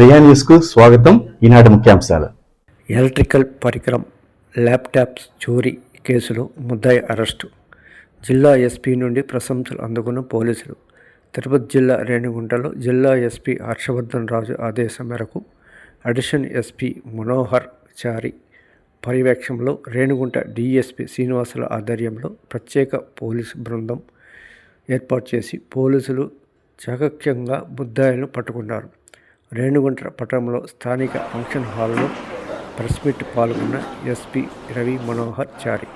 ప్రియా న్యూస్కు స్వాగతం. ఈనాటి ముఖ్యాంశాలు. ఎలక్ట్రికల్ పరికరం ల్యాప్టాప్స్ చోరీ కేసులో ముద్దాయి అరెస్టు. జిల్లా ఎస్పీ నుండి ప్రశంసలు అందుకున్న పోలీసులు. తిరుపతి జిల్లా రేణిగుంటలో జిల్లా ఎస్పీ హర్షవర్ధన్ రాజు ఆదేశం మేరకు అడిషన్ ఎస్పీ మనోహర్ చారి పర్యవేక్షణలో రేణుగుంట డిఎస్పీ శ్రీనివాసుల ఆధ్వర్యంలో ప్రత్యేక పోలీసు బృందం ఏర్పాటు చేసి పోలీసులు చాకక్యంగా ముద్దాయిలను పట్టుకున్నారు. రేణుగుంట పట్టణంలో స్థానిక ఫంక్షన్ హాల్లో ప్రెస్ మీట్ పాల్గొన్న ఎస్పీ రవి మనోహర్ చారి.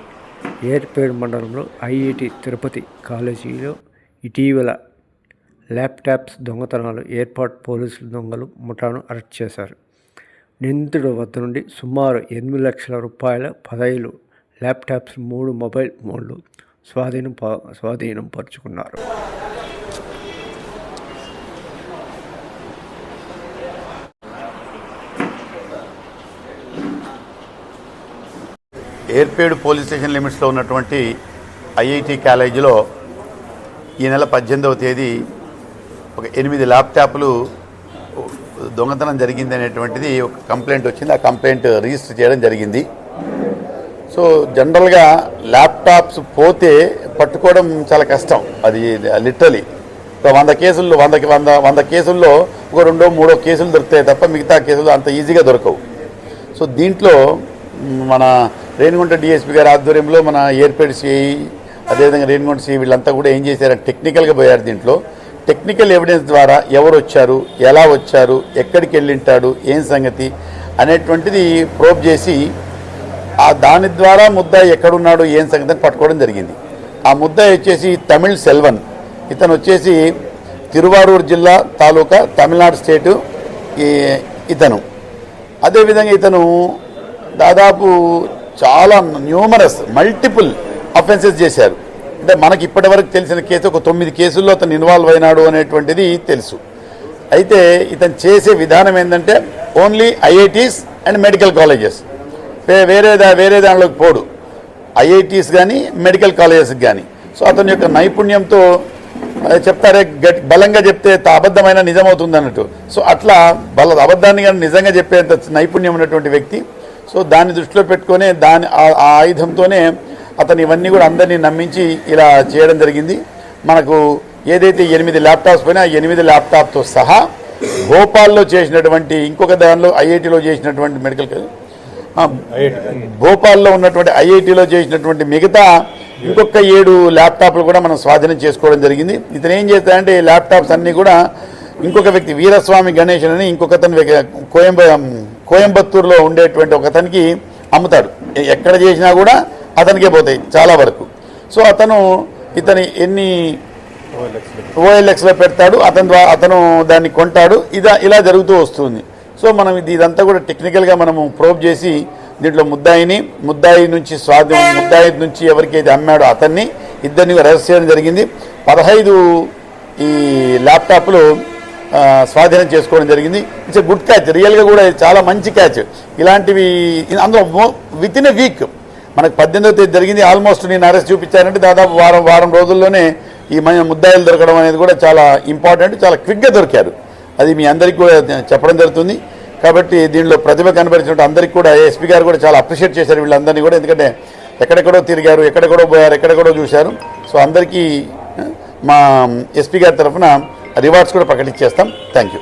ఏర్పేడ్ మండలంలో ఐఐటి తిరుపతి కాలేజీలో ఇటీవల ల్యాప్టాప్స్ దొంగతనాలు ఏర్పాటు పోలీసులు దొంగలు ముఠాను అరెస్ట్ చేశారు. నిందితుడు వద్ద నుండి సుమారు ఎనిమిది లక్షల రూపాయల పదైలు ల్యాప్టాప్స్ మూడు మొబైల్ ఫోన్లు స్వాధీనం స్వాధీనం పరుచుకున్నారు. ఏర్పేడు పోలీస్ స్టేషన్ లిమిట్స్లో ఉన్నటువంటి ఐఐటి కాలేజీలో ఈ నెల పద్దెనిమిదవ తేదీ ఒక ఎనిమిది ల్యాప్టాప్లు దొంగతనం జరిగింది అనేటువంటిది ఒక కంప్లైంట్ వచ్చింది. ఆ కంప్లైంట్ రిజిస్టర్ చేయడం జరిగింది. సో జనరల్గా ల్యాప్టాప్స్ పోతే పట్టుకోవడం చాలా కష్టం. అది లిటరలీ. వంద కేసుల్లో వందకి వంద వంద కేసుల్లో ఒక రెండో మూడో కేసులు దొరుకుతాయి తప్ప మిగతా కేసులు అంత ఈజీగా దొరకవు. సో దీంట్లో మన రేణిగుంట డిఎస్పీ గారి ఆధ్వర్యంలో మన ఏర్పేడు సిఐ అదేవిధంగా రేణిగుంట సిఐ వీళ్ళంతా కూడా ఏం చేశారంటే టెక్నికల్గా పోయారు దీంట్లో. టెక్నికల్ ఎవిడెన్స్ ద్వారా ఎవరు వచ్చారు ఎలా వచ్చారు ఎక్కడికి వెళ్ళింటాడు ఏం సంగతి అనేటువంటిది ప్రోబ్ చేసి ఆ దాని ద్వారా ముద్దాయి ఎక్కడున్నాడు ఏం సంగతి అని పట్టుకోవడం జరిగింది. ఆ ముద్దాయి వచ్చేసి తమిళ్ సెల్వన్. ఇతను వచ్చేసి తిరువారూరు జిల్లా తాలూకా తమిళనాడు స్టేటు ఈ ఇతను. అదేవిధంగా ఇతను దాదాపు చాలా న్యూమరస్ మల్టిపుల్ అఫెన్సెస్ చేశారు. అంటే మనకి ఇప్పటివరకు తెలిసిన కేసు ఒక తొమ్మిది కేసుల్లో అతను ఇన్వాల్వ్ అయినాడు అనేటువంటిది తెలుసు. అయితే ఇతను చేసే విధానం ఏంటంటే only IITs and medical colleges వేరే దా- వేరే దానిలోకి పోడు. ఐఐటీస్ కానీ మెడికల్ కాలేజెస్కి కానీ సో అతని యొక్క నైపుణ్యంతో చెప్తారే గట్ బలంగా చెప్తే అబద్ధమైన నిజమవుతుంది అన్నట్టు సో అట్లా బల అబద్ధాన్ని కానీ నిజంగా చెప్పేంత నైపుణ్యం ఉన్నటువంటి వ్యక్తి సో దాన్ని దృష్టిలో పెట్టుకొని దాని ఆ- ఆయుధంతోనే అతను ఇవన్నీ కూడా అందరినీ నమ్మించి ఇలా చేయడం జరిగింది. మనకు ఏదైతే ఎనిమిది ల్యాప్టాప్స్ పోయినా ఎనిమిది ల్యాప్టాప్తో సహా భోపాల్లో చేసినటువంటి ఇంకొక దానిలో ఐఐటిలో చేసినటువంటి మెడికల్ భోపాల్లో ఉన్నటువంటి ఐఐటిలో చేసినటువంటి మిగతా ఇంకొక ఏడు ల్యాప్టాప్లు కూడా మనం స్వాధీనం చేసుకోవడం జరిగింది. ఇతను ఏం చేస్తాడంటే ఈ ల్యాప్టాప్స్ అన్నీ కూడా ఇంకొక వ్యక్తి వీరస్వామి గణేశన్ అని ఇంకొక కోయంబ కోయంబత్తూరులో ఉండేటువంటి ఒకతనికి అమ్ముతాడు. ఎక్కడ చేసినా కూడా అతనికే పోతాయి చాలా వరకు. సో అతను ఇతని ఎన్ని ఓఎల్ఎక్స్లో పెడతాడు అతని ద్వారా అతను దాన్ని కొంటాడు ఇదా ఇలా జరుగుతూ వస్తుంది. సో మనం ఇది ఇదంతా కూడా టెక్నికల్గా మనము ప్రోబ్ చేసి దీంట్లో ముద్దాయిని ముద్దాయి నుంచి స్వాధి ముద్దాయి నుంచి ఎవరికైతే అమ్మాడో అతన్ని ఇద్దరిని అరెస్ట్ చేయడం జరిగింది. పదహైదు ఈ ల్యాప్టాప్లు స్వాధీనం చేసుకోవడం జరిగింది. ఇట్స్ ఎ గుడ్ క్యాచ్ రియల్గా కూడా చాలా మంచి క్యాచ్ ఇలాంటివి అందులో విత్ ఇన్ ఎ వీక్ మనకు పద్దెనిమిదో తేదీ జరిగింది. ఆల్మోస్ట్ నేను అరెస్ట్ చూపించానంటే దాదాపు వారం వారం రోజుల్లోనే ఈ మన ముద్దాయిలు దొరకడం అనేది కూడా చాలా ఇంపార్టెంట్ చాలా క్విక్గా దొరికారు. అది మీ అందరికీ కూడా చెప్పడం జరుగుతుంది. కాబట్టి దీనిలో ప్రతిభ కనబరిచినట్టు అందరికీ కూడా ఎస్పీ గారు కూడా చాలా అప్రిషియేట్ చేశారు వీళ్ళందరినీ కూడా. ఎందుకంటే ఎక్కడెక్కడో తిరిగారు ఎక్కడెక్కడో పోయారు ఎక్కడెక్కడో చూశారు. సో అందరికీ మా ఎస్పీ గారి తరఫున రివార్డ్స్ కూడా ప్రకటించేస్తాం. Thank you